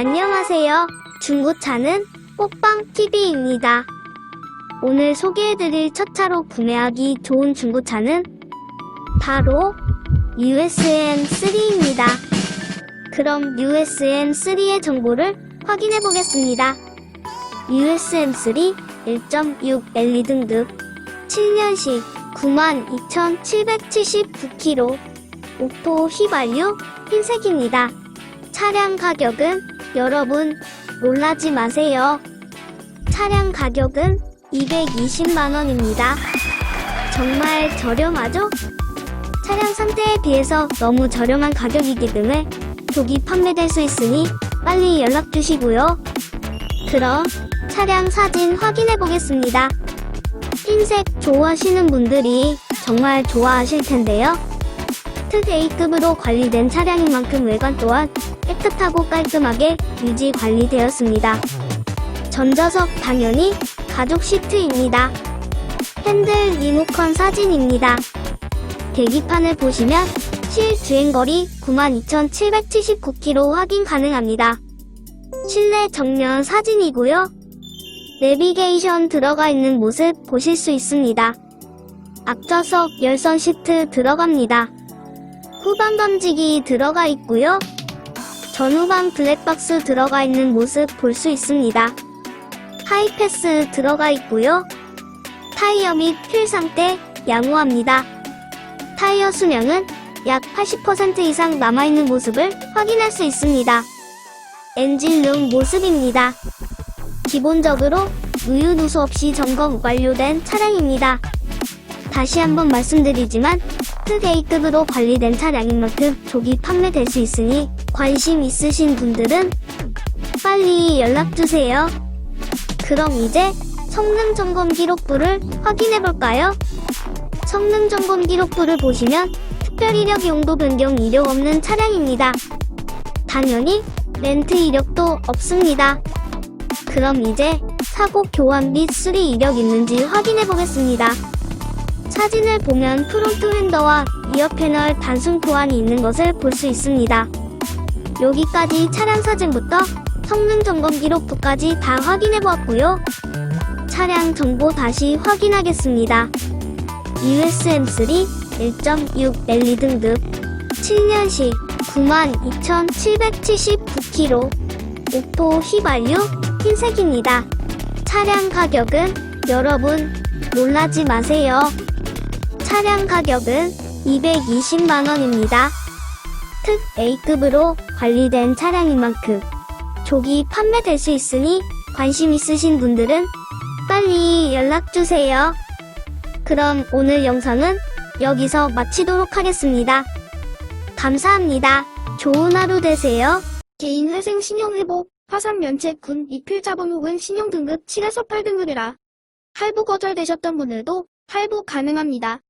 안녕하세요. 중고차는 꽃빵TV입니다. 오늘 소개해드릴 첫 차로 구매하기 좋은 중고차는 바로 USM3입니다. 그럼 USM3의 정보를 확인해 보겠습니다. USM3 1.6 LE 등급 7년식 92,779km 옥토 휘발유 흰색입니다. 차량 가격은 여러분 놀라지 마세요. 차량 가격은 220만원입니다. 정말 저렴하죠? 차량 상태에 비해서 너무 저렴한 가격이기 때문에 조기 판매될 수 있으니 빨리 연락 주시고요. 그럼 차량 사진 확인해 보겠습니다. 흰색 좋아하시는 분들이 정말 좋아하실 텐데요. 특 A급으로 관리된 차량인 만큼 외관 또한 깨끗하고 깔끔하게 유지 관리되었습니다. 전자석 당연히 가죽 시트입니다. 핸들 리모컨 사진입니다. 계기판을 보시면 실 주행거리 92,779km 확인 가능합니다. 실내 정면 사진이고요. 내비게이션 들어가 있는 모습 보실 수 있습니다. 앞좌석 열선 시트 들어갑니다. 후방 감지기 들어가 있고요. 전후방 블랙박스 들어가 있는 모습 볼 수 있습니다. 하이패스 들어가 있고요. 타이어 및휠 상태 양호합니다. 타이어 수명은 약 80% 이상 남아있는 모습을 확인할 수 있습니다. 엔진룸 모습입니다. 기본적으로 우유 누수 없이 점검 완료된 차량입니다. 다시 한번 말씀드리지만 특 A급으로 관리된 차량인 만큼 조기 판매될 수 있으니 관심 있으신 분들은 빨리 연락주세요. 그럼 이제 성능 점검 기록부를 확인해 볼까요? 성능 점검 기록부를 보시면 특별 이력 용도 변경 이력 없는 차량입니다. 당연히 렌트 이력도 없습니다. 그럼 이제 사고 교환 및 수리 이력 있는지 확인해 보겠습니다. 사진을 보면 프론트 핸더와 이어 패널 단순 교환이 있는 것을 볼 수 있습니다. 여기까지 차량 사진부터 성능 점검 기록부까지 다 확인해 보았고요. 차량 정보 다시 확인하겠습니다. USM3 1.6 LE 등급 7년식 92,779km 옥토 휘발유 흰색입니다. 차량 가격은 여러분 놀라지 마세요. 차량 가격은 220만원입니다. 특 A급으로 관리된 차량인 만큼 조기 판매될 수 있으니 관심 있으신 분들은 빨리 연락주세요. 그럼 오늘 영상은 여기서 마치도록 하겠습니다. 감사합니다. 좋은 하루 되세요. 개인회생 신용회복, 화상면책 군 이필 자본 혹은 신용등급 7에서 8등급이라 할부 거절되셨던 분들도 할부 가능합니다.